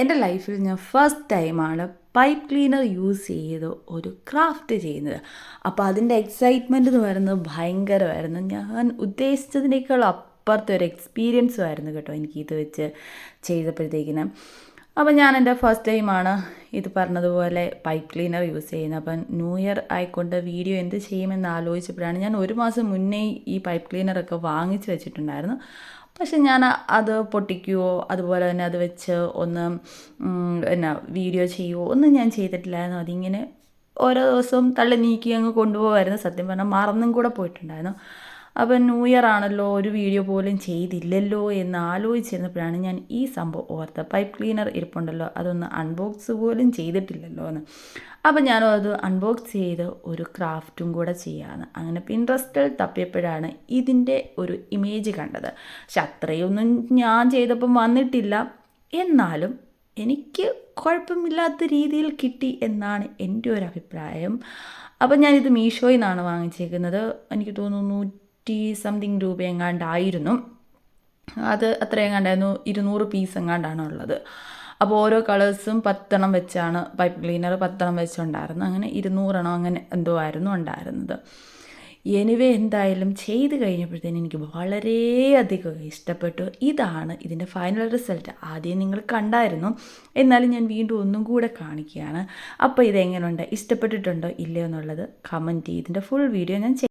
എന്റെ ലൈഫിൽ ഞാൻ ഫസ്റ്റ് ടൈമാണ് പൈപ്പ് ക്ലീനർ യൂസ് ചെയ്ത് ഒരു ക്രാഫ്റ്റ് ചെയ്യുന്നത്. അപ്പോൾ അതിന്റെ എക്സൈറ്റ്മെന്റ് എന്ന് പറയുന്നത് ഭയങ്കരമായിരുന്നു. ഞാൻ ഉദ്ദേശിച്ചതിനേക്കാൾ അപ്പുറത്തെ ഒരു എക്സ്പീരിയൻസും ആയിരുന്നു കേട്ടോ എനിക്ക് ഇത് വെച്ച് ചെയ്തപ്പോഴത്തേക്കിന്. അപ്പോൾ ഞാൻ എന്റെ ഫസ്റ്റ് ടൈമാണ് ഇത് പറഞ്ഞതുപോലെ പൈപ്പ് ക്ലീനർ യൂസ് ചെയ്യുന്നത്. അപ്പം ന്യൂ ഇയർ ആയിക്കൊണ്ട് വീഡിയോ എന്ത് ചെയ്യുമെന്ന് ആലോചിച്ചപ്പോഴാണ് ഞാൻ ഒരു മാസം മുന്നേ ഈ പൈപ്പ് ക്ലീനറൊക്കെ വാങ്ങിച്ച് വെച്ചിട്ടുണ്ടായിരുന്നു. പക്ഷെ ഞാൻ അത് പൊട്ടിക്കുവോ അതുപോലെ തന്നെ അത് വെച്ച് ഒന്ന് എന്നാ വീഡിയോ ചെയ്യുവോ ഒന്നും ഞാൻ ചെയ്തിട്ടില്ലായിരുന്നു. അതിങ്ങനെ ഓരോ ദിവസവും തള്ളി നീക്കി അങ്ങ് കൊണ്ടുപോകുമായിരുന്നു സത്യം പറഞ്ഞാൽ മറന്നും കൂടെ പോയിട്ടുണ്ടായിരുന്നു. അപ്പം ന്യൂ ഇയർ ആണല്ലോ ഒരു വീഡിയോ പോലും ചെയ്തില്ലല്ലോ എന്ന് ആലോചിച്ചിരുന്നപ്പോഴാണ് ഞാൻ ഈ സംഭവം ഓർത്തത്. പൈപ്പ് ക്ലീനർ ഇരിപ്പുണ്ടല്ലോ അതൊന്ന് അൺബോക്സ് പോലും ചെയ്തിട്ടില്ലല്ലോ എന്ന്. അപ്പം ഞാൻ അത് അൺബോക്സ് ചെയ്ത് ഒരു ക്രാഫ്റ്റും കൂടെ ചെയ്യാമെന്ന് അങ്ങനെ പിൻട്രസ്റ്റിൽ തപ്പിയപ്പോഴാണ് ഇതിന്റെ ഒരു ഇമേജ് കണ്ടത്. പക്ഷെ അത്രയൊന്നും ഞാൻ ചെയ്തപ്പം വന്നിട്ടില്ല. എന്നാലും എനിക്ക് കുഴപ്പമില്ലാത്ത രീതിയിൽ കിട്ടി എന്നാണ് എന്റെ ഒരു അഭിപ്രായം. അപ്പം ഞാനിത് മീഷോയിൽ നിന്നാണ് വാങ്ങിച്ചേക്കുന്നത്. എനിക്ക് തോന്നുന്നു നൂറ്റി സംതിങ് രൂപ എങ്ങാണ്ടായിരുന്നു അത് അത്ര എങ്ങാണ്ടായിരുന്നു? ഇരുന്നൂറ് പീസ് എങ്ങാണ്ടാണ് ഉള്ളത്. അപ്പോൾ ഓരോ കളേഴ്സും പത്തെണ്ണം വെച്ചാണ് പൈപ്പ് ക്ലീനർ പത്തെണ്ണം വെച്ചുണ്ടായിരുന്നു അങ്ങനെ ഇരുന്നൂറെണ്ണം അങ്ങനെ എന്തോ ആയിരുന്നു ഉണ്ടായിരുന്നത്. എനിവേ എന്തായാലും ചെയ്ത് കഴിഞ്ഞപ്പോഴത്തേന് എനിക്ക് വളരെയധികം ഇഷ്ടപ്പെട്ടു. ഇതാണ് ഇതിന്റെ ഫൈനൽ റിസൾട്ട് ആദ്യം നിങ്ങൾ കണ്ടായിരുന്നു. എന്നാലും ഞാൻ വീണ്ടും ഒന്നും കൂടെ കാണിക്കുകയാണ്. അപ്പോൾ ഇതെങ്ങനെയുണ്ട് ഇഷ്ടപ്പെട്ടിട്ടുണ്ടോ? ഇല്ലയോ എന്നുള്ളത് കമന്റ് ചെയ്ത് ഇതിന്റെ ഫുൾ വീഡിയോ ഞാൻ